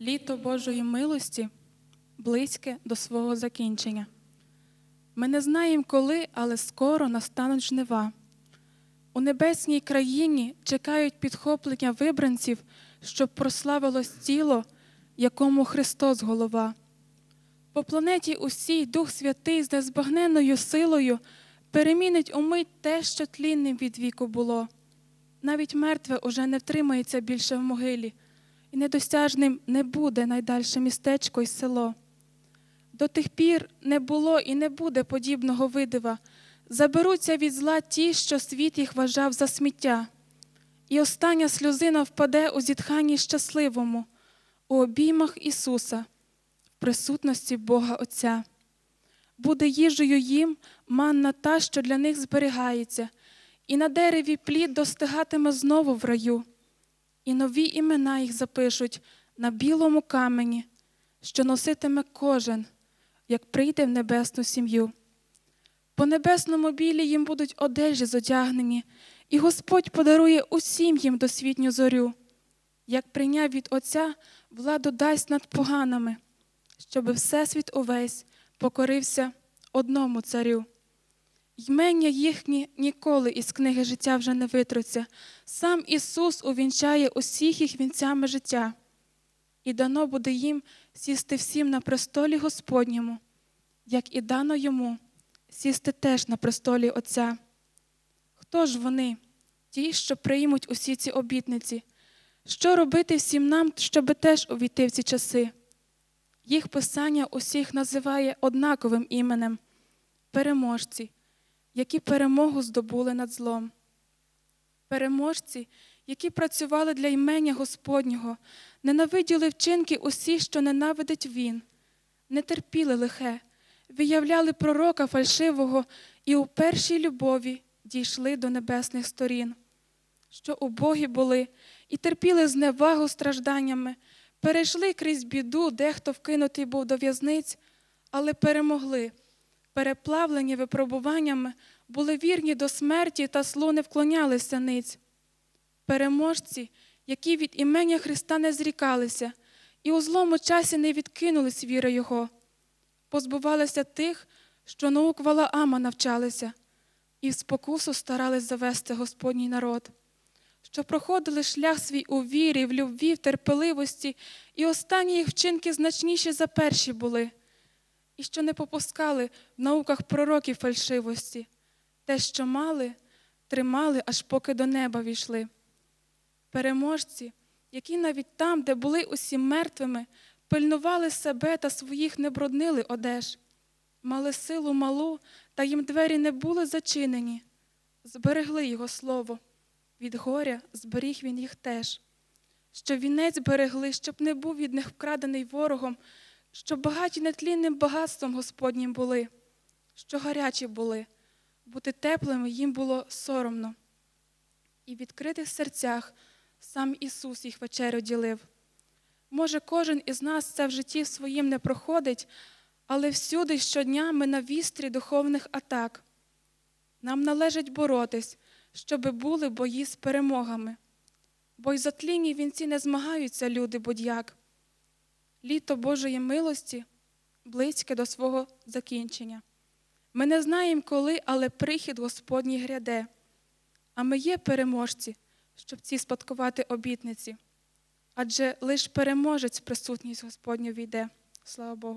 Літо Божої милості близьке до свого закінчення. Ми не знаємо коли, але скоро настануть жнива. У небесній країні чекають підхоплення вибранців, щоб прославилось тіло, якому Христос голова. По планеті усій Дух Святий з незбагненною силою перемінить умить те, що тлінним від віку було. Навіть мертве уже не втримається більше в могилі, і недосяжним не буде найдальше містечко й село. До тих пір не було і не буде подібного видива. Заберуться від зла ті, що світ їх вважав за сміття, і остання сльозина впаде у зітханні щасливому, у обіймах Ісуса, в присутності Бога Отця. Буде їжею їм манна та, що для них зберігається, і на дереві плід достигатиме знову в раю, і нові імена їх запишуть на білому камені, що носитиме кожен, як прийде в небесну сім'ю. По небесному білі їм будуть одежі зодягнені, і Господь подарує усім їм досвітню зорю, як прийняв від Отця владу дасть над поганими, щоби Всесвіт увесь покорився одному царю. Ймення їхні ніколи із книги життя вже не витруться. Сам Ісус увінчає усіх їх вінцями життя, і дано буде їм сісти всім на престолі Господньому, як і дано йому сісти теж на престолі Отця. Хто ж вони, ті, що приймуть усі ці обітниці? Що робити всім нам, щоби теж увійти в ці часи? Їх писання усіх називає однаковим іменем переможці, які перемогу здобули над злом. Переможці, які працювали для імення Господнього, ненавиділи вчинки усі, що ненавидить Він, не терпіли лихе, виявляли пророка фальшивого і у першій любові дійшли до небесних сторін, що убогі були і терпіли зневагу стражданнями, перейшли крізь біду, дехто вкинутий був до в'язниць, але перемогли, переплавлені випробуваннями, були вірні до смерті та слу не вклонялися ниць. Переможці, які від імення Христа не зрікалися, і у злому часі не відкинулись віри Його, позбувалися тих, що наук Валаама навчалися, і в спокусу старались завести Господній народ, що проходили шлях свій у вірі, в любві, в терпеливості, і останні їх вчинки значніші за перші були, і що не попускали в науках пророків фальшивості, те, що мали, тримали, аж поки до неба війшли. Переможці, які навіть там, де були усі мертвими, пильнували себе та своїх не бруднили одеж, мали силу малу, та їм двері не були зачинені, зберегли його слово, від горя зберіг він їх теж, що вінець берегли, щоб не був від них вкрадений ворогом, щоб багаті нетлінним багатством Господнім були, що гарячі були, бути теплими їм було соромно. І в відкритих серцях сам Ісус їх вечерю ділив. Може, кожен із нас це в житті своїм не проходить, але всюди щодня ми на вістрі духовних атак. Нам належить боротись, щоби були бої з перемогами, бо й за тлінні вінці не змагаються люди будь-як. Літо Божої милості близьке до свого закінчення. Ми не знаємо коли, але прихід Господній гряде, а ми є переможці, щоб ці спадкувати обітниці. Адже лиш переможець присутність Господню війде. Слава Богу.